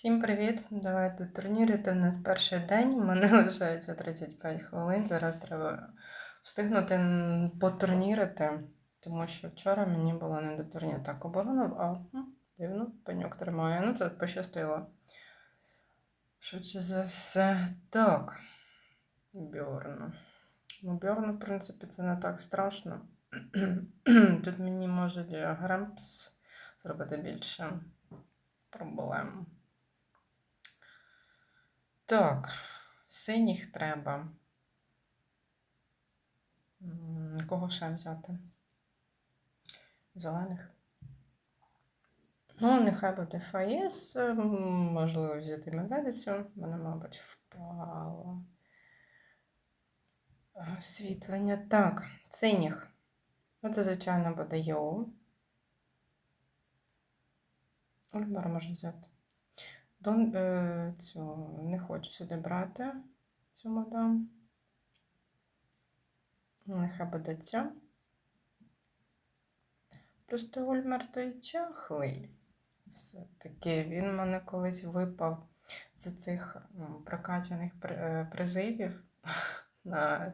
Всім привіт! Давайте турнірити. У нас перший день. У мене лишається 35 хвилин. Зараз треба встигнути потурнірити, тому що вчора мені було не до турніру. Так, оборона, а дивно, пеньок тримає. Ну, це пощастило. Швидше за все. Так. Бьорн. Ну, Бьорн, в принципі, це не так страшно. Тут мені можуть Гремпс зробити більше проблем. Так, синіх треба. Кого ще взяти? Зелених. Ну, нехай буде Фаєс. Можливо, взяти медведицю. Вона, мабуть, впала. Е, Освітлення. Так, синіх. Ну, це, звичайно, буде Йоу. Ольмар може взяти. Дон, е, цю, не хочу сюди брати цю мадам. Нехай буде ця. Просто Ольмар той чахлий. Все-таки він мене колись випав з цих прокачаних е, призивів на,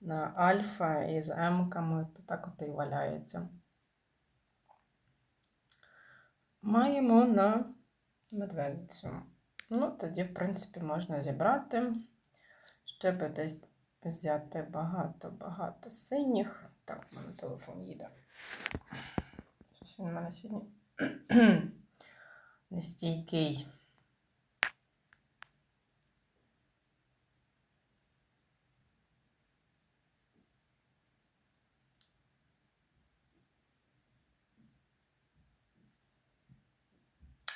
на альфа із емками, то так от і валяється. Маємо на медведицю. Ну, тоді, в принципі, можна зібрати. Ще би десь взяти багато-багато синіх. Так, у мене телефон їде. Щось він у мене сьогодні нестійкий.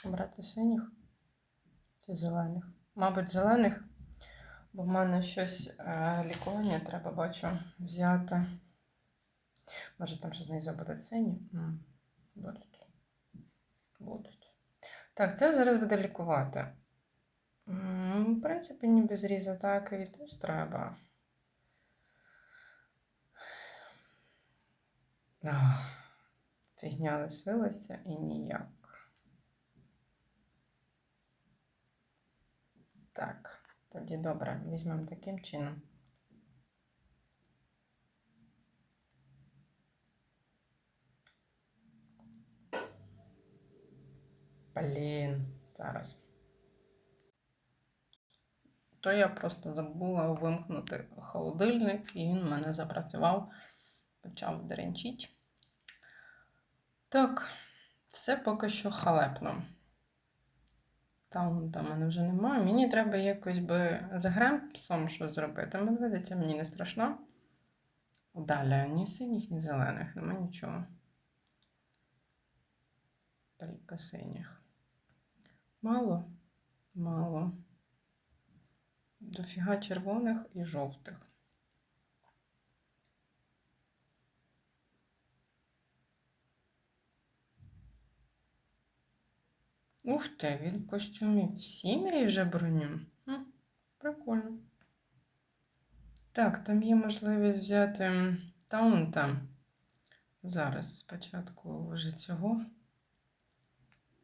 Брати синіх чи зелених? Мабуть, зелених, бо в мене щось е, лікування треба, бачу, взяти. Може, там ще знизу будуть сині? Будуть. Будуть. Так, це зараз буде лікувати. В принципі, ніби зріз атаки і теж треба. Ах, фігня лишилася і ніяк. Так, тоді добре, візьмемо таким чином. Блін, зараз. То я просто забула вимкнути холодильник, і він в мене запрацював, почав деренчити. Так, все поки що халепно. Там, там мене вже немає. Мені треба якось би з гремпсом щось зробити. Медведиця мені не страшно. Далі ні синіх, ні зелених, нема нічого. Трійка синіх. Мало? Мало. Дофіга червоних і жовтих. Ух ти, він в костюмі в сім'ї вже броню. М, Прикольно. Так, там є можливість взяти таунта. Зараз спочатку вже цього.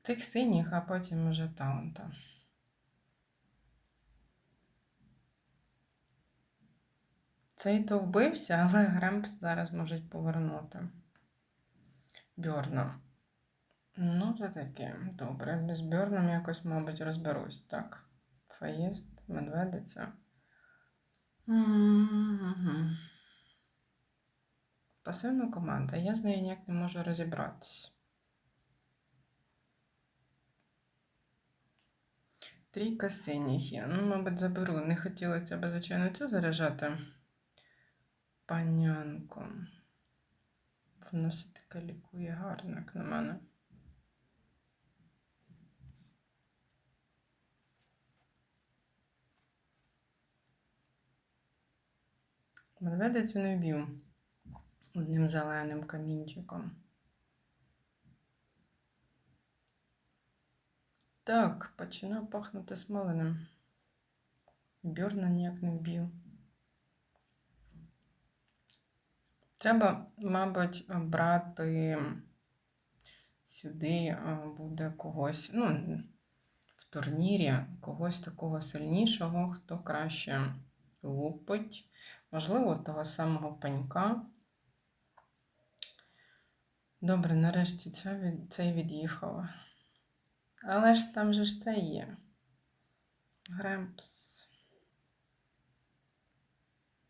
Цих синіх, а потім вже таунта. Цей то вбився, але Гремпс зараз можуть повернути. Бьорна. Ну, це таке. Добре. З Бьорном якось, мабуть, розберусь. Так. Фаєст, медведиця. Мгм. Пасивна команда. Я з нею ніяк не можу розібратись. Трійка синіх є. Ну, мабуть, заберу. Не хотілося б, звичайно, цю заряджати. Панянку. Вона все таки лікує гарно, як на мене. Медведицю не вб'ю одним зеленим камінчиком. Так, починаю пахнути смоленим. Бьорна ніяк не вб'ю. Треба, мабуть, брати сюди а, буде когось. Ну, в турнірі когось такого сильнішого, хто краще лупить. Можливо, того самого панька. Добре, нарешті цей від'їхав. Але ж там же ж це є. Гремпс.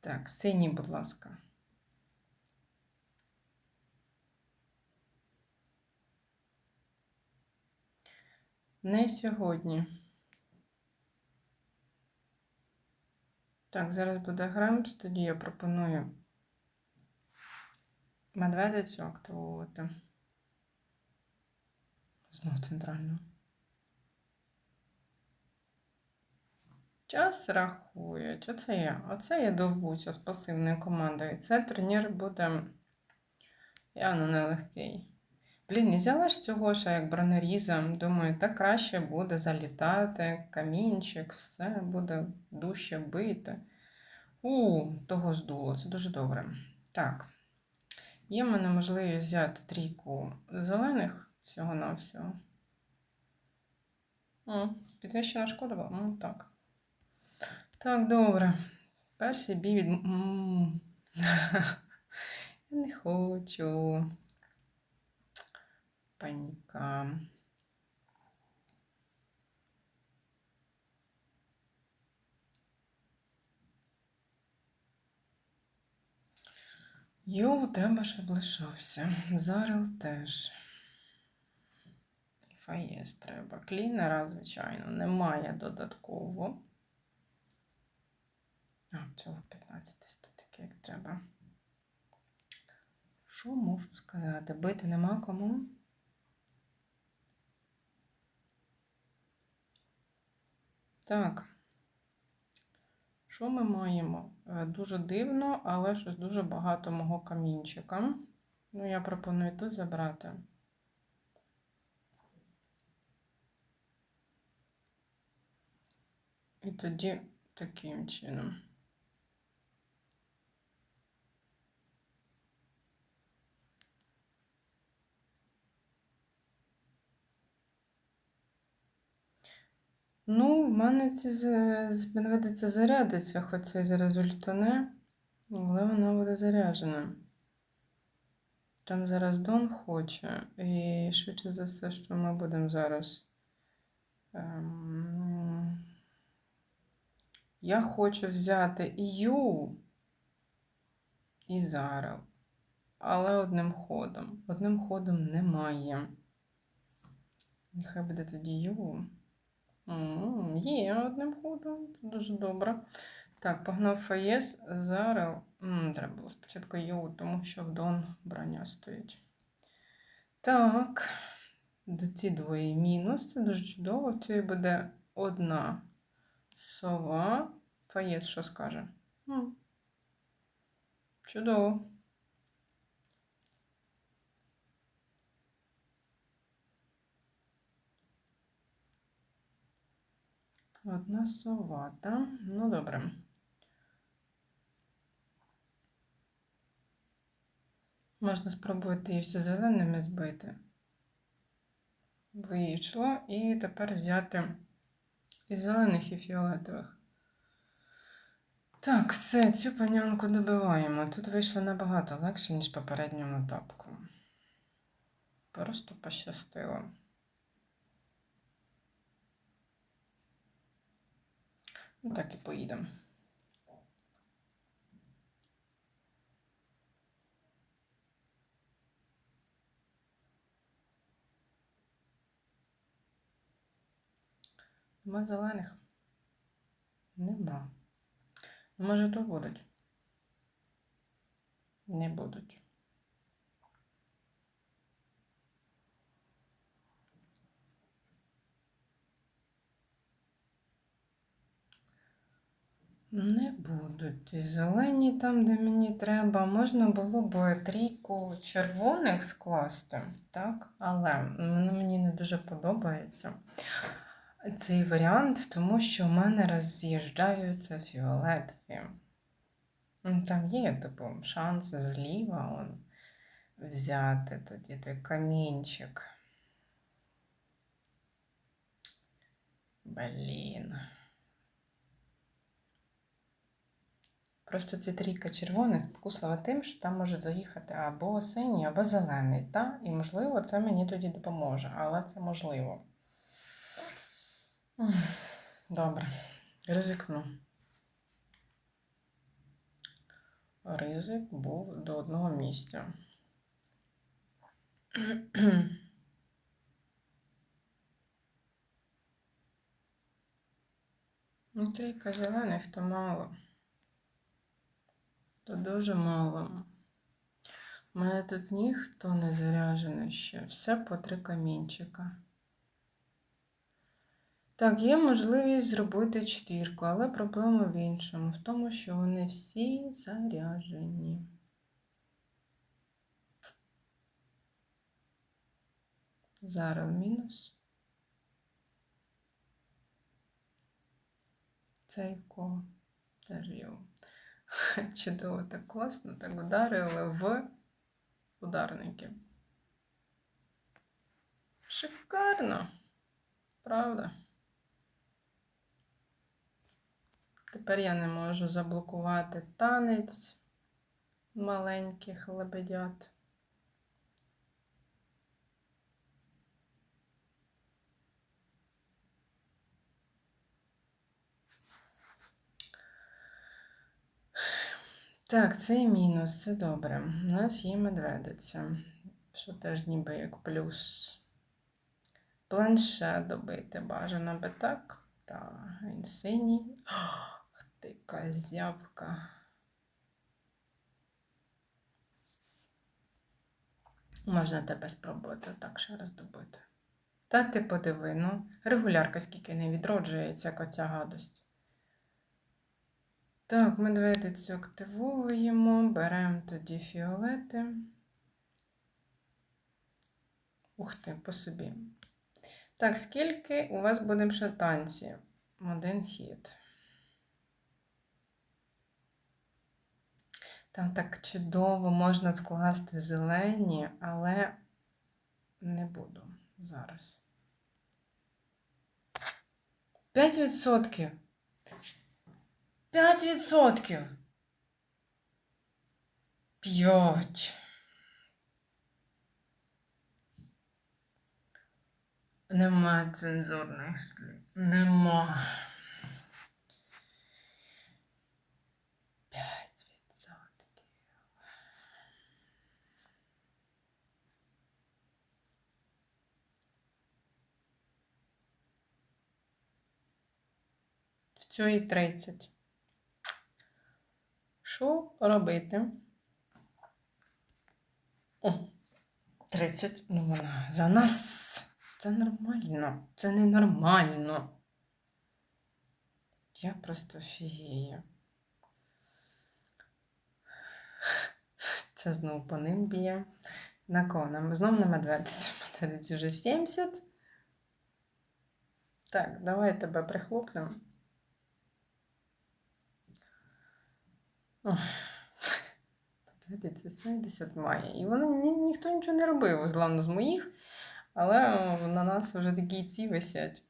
Так, синій, будь ласка. Не сьогодні. Так, зараз буде Гремпс, тоді я пропоную медведицю активувати. Знов центральну. Час рахує. Чи це я? Оце я довбуся з пасивною командою. Це турнір буде явно нелегкий. Блін, не взяла ж цього ще як бронеріза. Думаю, так краще буде залітати, камінчик, все буде дужче бити. У, того здуло, це дуже добре. Так. Є в мене можливість взяти трійку зелених всього-навсього. Підвищена шкода була? М, Так. Так, добре. Перший бій від. Я не хочу. Паніка. Йоу, треба, щоб лишався. Зарел теж. І Фаєс треба. Клінера, звичайно, немає додатково. А, цього 15 тут таке, як треба. Що можу сказати? Бити нема кому? Так. Що ми маємо? Е, Дуже дивно, але щось дуже багато мого камінчика. Ну, я пропоную тут забрати. І тоді таким чином. Ну, в мене ці з- зарядиться, хоч це і зараз ультане, але вона буде заряджена. Там зараз Дон хоче, і швидше за все, що ми будемо зараз. Ем... Я хочу взяти Ю, і Зарел, але одним ходом. Одним ходом немає. Нехай буде тоді Ю. Є одним ходом, це дуже добре. Так, погнав Фаєс, Зарел. М, Треба було спочатку Ю, тому що в Дон броня стоїть. Так, ці двоє мінус. Це дуже чудово. В цій буде одна сова. Фаєс що скаже? Чудово. Одна сова, так? Ну, добре. Можна спробувати її ще зеленими збити. Вийшло. І тепер взяти і зелених, і фіолетових. Так, все, цю панянку добиваємо. Тут вийшло набагато легше, ніж попередньому тапку. Просто пощастило. Ну, так і поїдемо. Нема зелених? Нема. Ну, Може, то будуть? Не будуть. Не будуть. І зелені там, де мені треба. Можна було б трійку червоних скласти, так? Але воно мені не дуже подобається цей варіант, тому що в мене роз'їжджаються фіолетові. Ну, Там є, типу, шанс зліва он, взяти тоді той камінчик. Блін. Просто ця трійка червоних спокуслива тим, що там може заїхати або синій, або зелений. Та? І, можливо, це мені тоді допоможе, але це можливо. Добре, ризикну. Ризик був до одного місця. Ну, трійка зелених то мало. То дуже мало. У мене тут ніхто не заряджений ще. Все по три камінчика. Так, є можливість зробити четвірку, але проблема в іншому, в тому, що вони всі заряджені. Зараз мінус. Цей кого теж його. Чудово, так класно, так ударили в ударники. Шикарно, правда? Тепер я не можу заблокувати танець маленьких лебедят. Так, це і мінус, це добре. У нас є медведиця, що теж ніби як плюс. Планшет добити бажано би так. Так, він синій. Ах ти козявка. Можна тебе спробувати так ще раз добити. Та ти подиви, ну, регулярка скільки не відроджується, як оця гадость. Так, медведицю активовуємо, беремо тоді фіолети. Ух ти, по собі. Так, скільки у вас буде танці? Один хід. Там так чудово можна скласти зелені, але не буду зараз. 5%. 5%. 5. Нема цензурних слів. Нема. 5%. В цій 30. Що робити? О, 30. Ну вона за нас. Це нормально. Це ненормально. Я просто фігію. Це знову по ним б'є. На кого? Знов на медведицю. Медведиці вже 70. Так, давай тебе прихлопнемо. Ох. 70 має. І вони ні, ніхто нічого не робив, зглавно з моїх. Але на нас вже такі ці висять.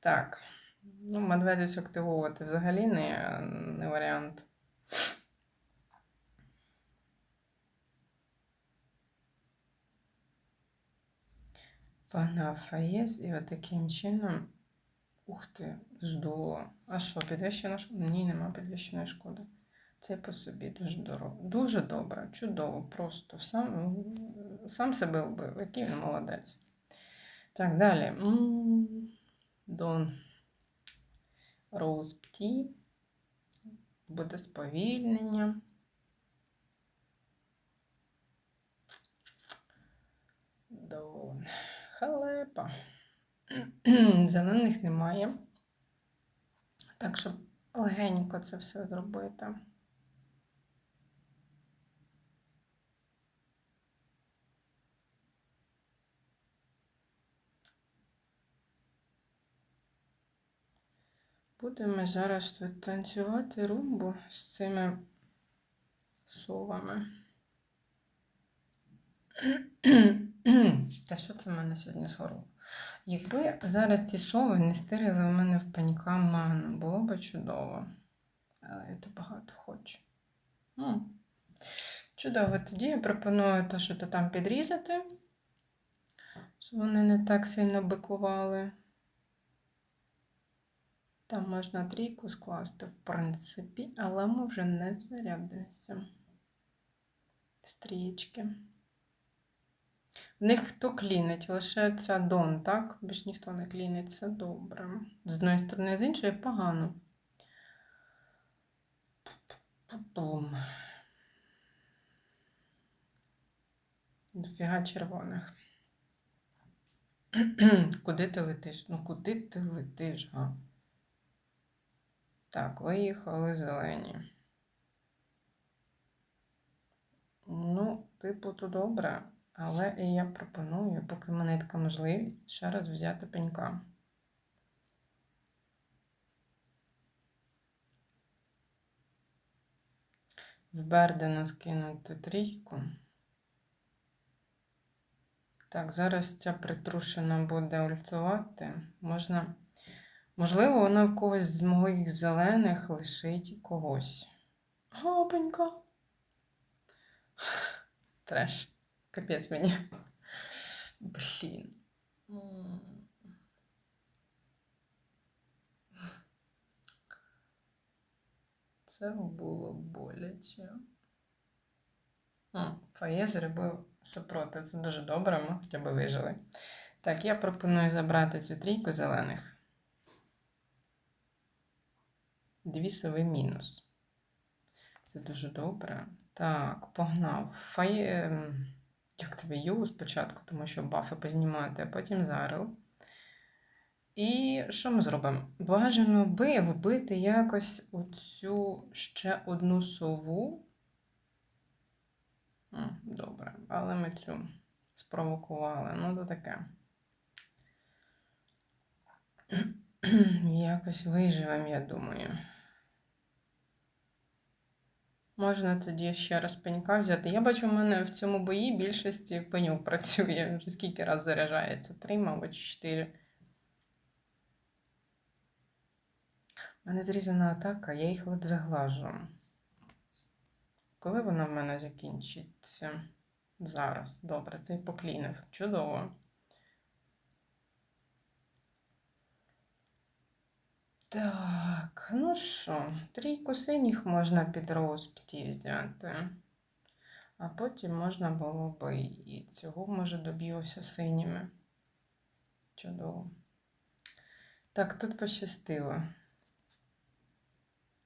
Так. Ну, медведець активовувати взагалі не, не варіант. Пана Фаєс, і от таким чином. Ух ти, здуло. А що, підвищена шкода? Ні, нема підвищеної шкоди. Це по собі дуже дорого. Дуже добре, чудово, просто сам, сам себе вбив, який він молодець. Так, далі. Дон Роуз Пті. Буде сповільнення. Дон Халепа. Зелених немає. Так, щоб легенько це все зробити. Будемо зараз тут танцювати румбу з цими совами. Та що це в мене сьогодні з горлом? Якби зараз ці сови не стирили в мене в пенька ману, було б чудово. Але я то багато хочу. Ну, чудово. Тоді я пропоную те, що то там підрізати, щоб вони не так сильно бикували. Там можна трійку скласти, в принципі, але ми вже не зарядимося. Стрічки. В них хто клінить? Лише ця Дон, так? Більш ніхто не клінить, це добре. З одної сторони, з іншої погано. Бум. Дофіга червоних. куди ти летиш? Ну куди ти летиш, га? Так, виїхали зелені. Ну, типу, то добре, але і я пропоную, поки в мене така можливість, ще раз взяти пенька. В Бердена скинути трійку. Так, зараз ця притрушена буде ультувати. Можна. Можливо, вона в когось з моїх зелених лишить когось. Гапенька. Треш. Капець мені. Блін. Це було боляче. Фає зробив супротив. Це дуже добре, ми хоча б вижили. Так, я пропоную забрати цю трійку зелених. Дві сови мінус. Це дуже добре. Так, погнав. Фає. Як тебе Ю спочатку, тому що бафи познімати, а потім зарил. І що ми зробимо? Бажано би вбити якось оцю ще одну сову. Добре, але ми цю спровокували. Ну, то таке. Якось виживемо, я думаю. Можна тоді ще раз пенька взяти. Я бачу, у мене в цьому бої більшості пеньок працює. Вже скільки раз заряджається? Три, мабуть, чотири. У мене зрізана атака, я їх ледве глажу. Коли вона в мене закінчиться? Зараз. Добре, цей поклінив. Чудово. Так, ну що, трійку синіх можна під розпті взяти. А потім можна було би і цього, може, доб'юся синіми. Чудово. Так, тут пощастило.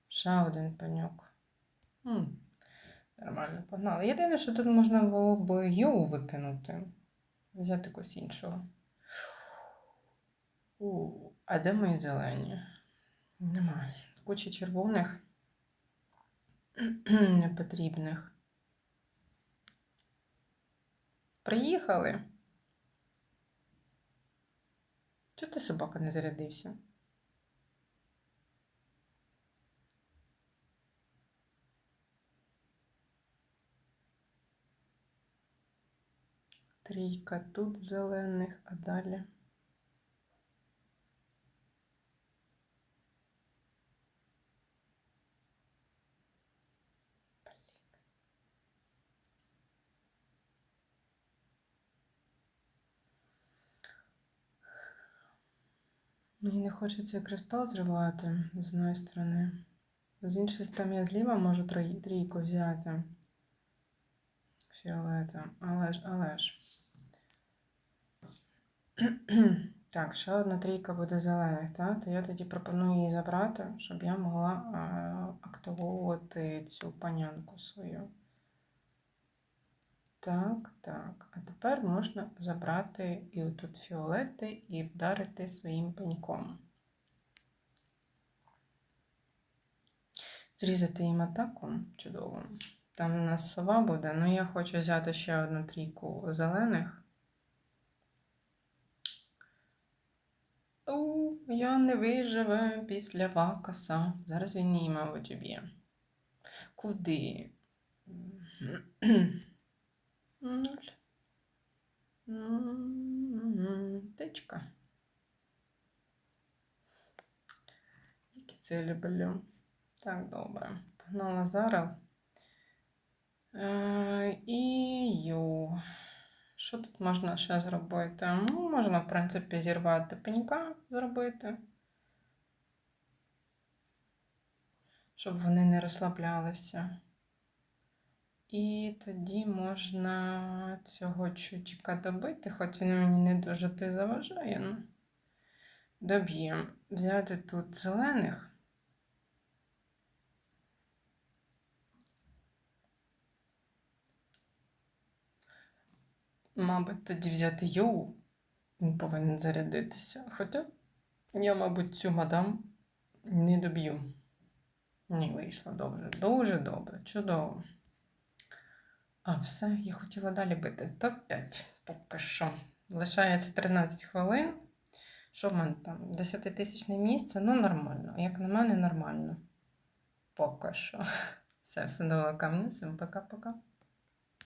Ще один пеньок. М, Нормально, погнали. Єдине, що тут можна було б йоу викинути. Взяти когось іншого. У, а де мої зелені? Немає. Куча червоних непотрібних. Приїхали. Чого ти собака не зарядився? Трійка тут зелених, а далі. Мені не хочеться кристал зривати з одної сторони. З іншої там я зліва можу трійку взяти. Фіолета. Але ж, але ж. Так, ще одна трійка буде зелених, так? То я тоді пропоную її забрати, щоб я могла а, активовувати цю панянку свою. Так, так. А тепер можна забрати і отут фіолети і вдарити своїм пеньком. Зрізати їм атаку. Чудово. Там у нас сова буде, але я хочу взяти ще одну трійку зелених. У, я не виживе після вакаса. Зараз він її, мабуть, уб'є. Куди? Нуль. М, Тичка. Які це я люблю. Так, добре. Погнала зараз. Е, і ю. Що тут можна ще зробити? Ну, можна, в принципі, зірвати пенька зробити. Щоб вони не розслаблялися. І тоді можна цього чутіка добити, хоч він мені не дуже ти заважає. Ну. Доб'ємо. Взяти тут зелених. Мабуть, тоді взяти йоу. Він повинен зарядитися. Хоча я, мабуть, цю мадам не доб'ю. Ні, вийшло добре. Дуже добре, чудово. А, все, я хотіла далі бити. Топ-5 поки що. Лишається 13 хвилин. Що в мене там? 10 тисячне місце? Ну, нормально. Як на мене, нормально. Поки що. Все, все до камня. Всім пока-пока.